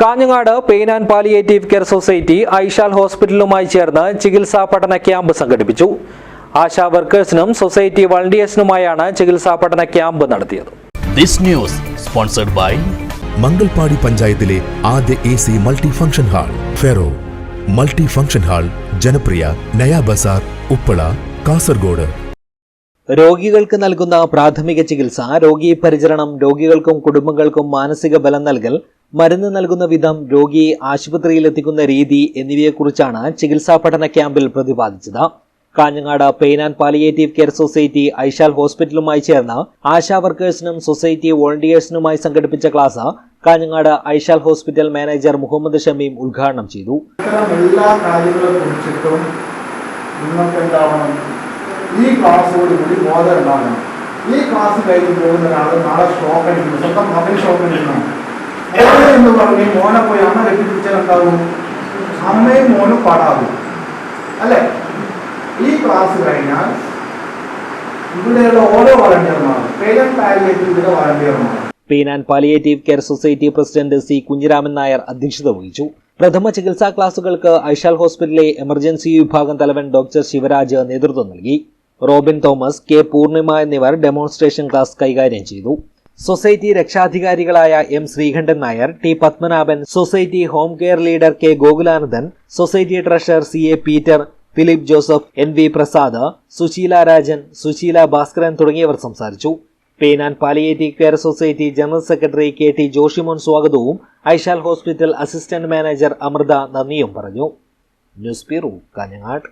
Kanhangad pain and palliative care society Aishal ഹോസ്പിറ്റലുമായി ചേർന്ന് ചികിത്സാ പഠന ക്യാമ്പ് സംഘടിപ്പിച്ചു. ആശാ വർക്കേഴ്സിനും സൊസൈറ്റി വളണ്ടിയേഴ്സിനുമായാണ് ചികിത്സാ പഠന ക്യാമ്പ് നടത്തിയത്. This news sponsored by Mangalpady പഞ്ചായത്തിലെ ആദ്യ A C multi function hall ferro. Multi function hall ജനപ്രിയ നയാ ബസാർ ഉപ്പള കാസർഗോഡ്. രോഗികൾക്ക് നൽകുന്ന പ്രാഥമിക ചികിത്സ രോഗി പരിചരണം രോഗികൾക്കും കുടുംബങ്ങൾക്കും മാനസിക ബലം നൽകൽ മരുന്ന് നൽകുന്ന വിധം രോഗിയെ ആശുപത്രിയിൽ എത്തിക്കുന്ന രീതി എന്നിവയെക്കുറിച്ചാണ് ചികിത്സാ പഠന ക്യാമ്പിൽ പ്രതിപാദിച്ചത്. Kanhangad pain and palliative care society Aishal ഹോസ്പിറ്റലുമായി ചേർന്ന് ആശാ വർക്കേഴ്സിനും സൊസൈറ്റി വോളണ്ടിയേഴ്സിനുമായി സംഘടിപ്പിച്ച class Kanhangad Aishal hospital manager Muhammad Shameem ഉദ്ഘാടനം ചെയ്തു. ഈ ക്ലാസ്സോട് കൂടി ബോധം ഈ ക്ലാസ് കഴിഞ്ഞ് പോകുന്ന ഒരാൾ നാളെ ഷോക്ക് അടിക്കുന്നു. സ്വന്തം മകൻ ഷോക്ക് മോനെ എന്ന് പറഞ്ഞ് മോനെ പോയി അമ്മ കെട്ടിപ്പിടിച്ചാൽ എന്താവും? അമ്മയും മോനും പാടാവും. അല്ലേ? ഈ ക്ലാസ് കഴിഞ്ഞാൽ ഇവിടെയുള്ള ഓരോ വളണ്ടിയർമാരും പേരൻ ഇവിടെ വളണ്ടിയർമാരും. Pain and palliative care society president C Kunhiraman Nair അധ്യക്ഷത വഹിച്ചു. പ്രഥമ ചികിത്സാ ക്ലാസുകൾക്ക് ഐഷാൽ ഹോസ്പിറ്റലിലെ എമർജൻസി വിഭാഗം തലവൻ ഡോക്ടർ ശിവരാജ് നേതൃത്വം നൽകി. റോബിൻ തോമസ് കെ പൂർണിമ എന്നിവർ ഡെമോൺസ്ട്രേഷൻ ക്ലാസ് കൈകാര്യം ചെയ്തു. Society രക്ഷാധികാരികളായ M Srikantan Nair T Padmanabhan society home care leader K Gokulanandan society treasurer C A Peter Philip Joseph N V Prasad Susheela Rajan Susheela Bhaskaran തുടങ്ങിയവർ സംസാരിച്ചു. Pain and palliative care society general secretary K T Joshimon സ്വാഗതവും Aishal hospital assistant manager Amrutha നന്ദിയും പറഞ്ഞു. News bureau Kanhangad.